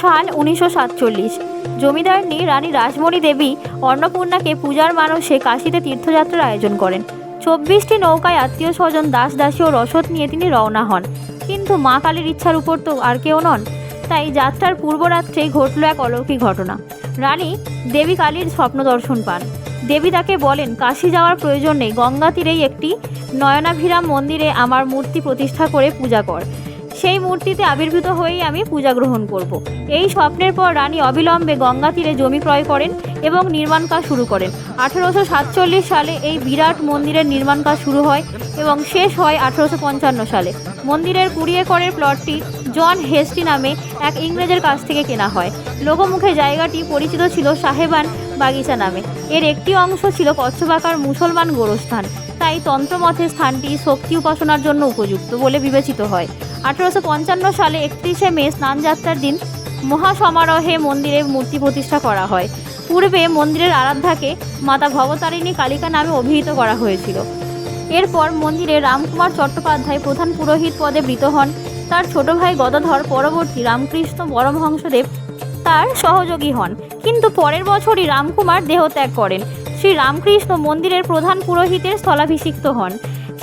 সাল উনিশশো সাতচল্লিশ। জমিদারনি রানী রাসমণি দেবী অন্নপূর্ণাকে পূজার মানসে কাশীতে তীর্থযাত্রার আয়োজন করেন। চব্বিশটি নৌকায় আত্মীয় স্বজন দাস দাসী ও রসদ নিয়ে তিনি রওনা হন। কিন্তু মা কালীর ইচ্ছার উপর তো আর কেউ নন, তাই যাত্রার পূর্বরাত্রেই ঘটল এক অলৌকিক ঘটনা। রানী দেবী কালীর স্বপ্ন দর্শন পান। দেবী তাকে বলেন, কাশি যাওয়ার প্রয়োজন নেই, গঙ্গা তীরেই একটি নয়নাভিরাম মন্দিরে আমার মূর্তি প্রতিষ্ঠা করে পূজা কর। সেই মূর্তিতে আবির্ভূত হয়েই আমি পূজা গ্রহণ করব। এই স্বপ্নের পর রানী অবিলম্বে গঙ্গা তীরে জমি ক্রয় করেন এবং নির্মাণ কাজ শুরু করেন। আঠেরোশো সাতচল্লিশ সালে এই বিরাট মন্দিরের নির্মাণ কাজ শুরু হয় এবং শেষ হয় আঠেরোশো পঞ্চান্ন সালে। মন্দিরের কুড়ি একরের প্লটটি জন হেস্টি নামে এক ইংরেজের কাছ থেকে কেনা হয়। লোকমুখে জায়গাটি পরিচিত ছিল সাহেবান বাগিচা নামে। এর একটি অংশ ছিল কচ্ছবাকার মুসলমান গোরস্থান। তাই তন্ত্রমতে স্থানটি শক্তি উপাসনার জন্য উপযুক্ত বলে বিবেচিত হয়। আঠেরোশো পঞ্চান্ন সালে একত্রিশে মে স্নানযাত্রার দিন মহাসমারোহে মন্দিরে মূর্তি প্রতিষ্ঠা করা হয়। পূর্বে মন্দিরের আরাধ্যাকে মাতা ভবতারিণী কালিকা নামে অভিহিত করা হয়েছিল। এরপর মন্দিরে রামকুমার চট্টোপাধ্যায় প্রধান পুরোহিত পদে বৃত হন। তার ছোট ভাই গদাধর পরবর্তী রামকৃষ্ণ পরমহংসদেব তার সহযোগী হন। কিন্তু পরের বছরই রামকুমার দেহত্যাগ করেন। শ্রী রামকৃষ্ণ মন্দিরের প্রধান পুরোহিতের স্থলাভিষিক্ত হন।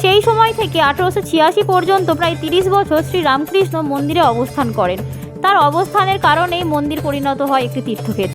সেই সময় থেকে আঠারোশো ছিয়াশি পর্যন্ত প্রায় তিরিশ বছর শ্রী রামকৃষ্ণ মন্দিরে অবস্থান করেন। তার অবস্থানের কারণেই মন্দির পরিণত হয় একটি তীর্থক্ষেত্র।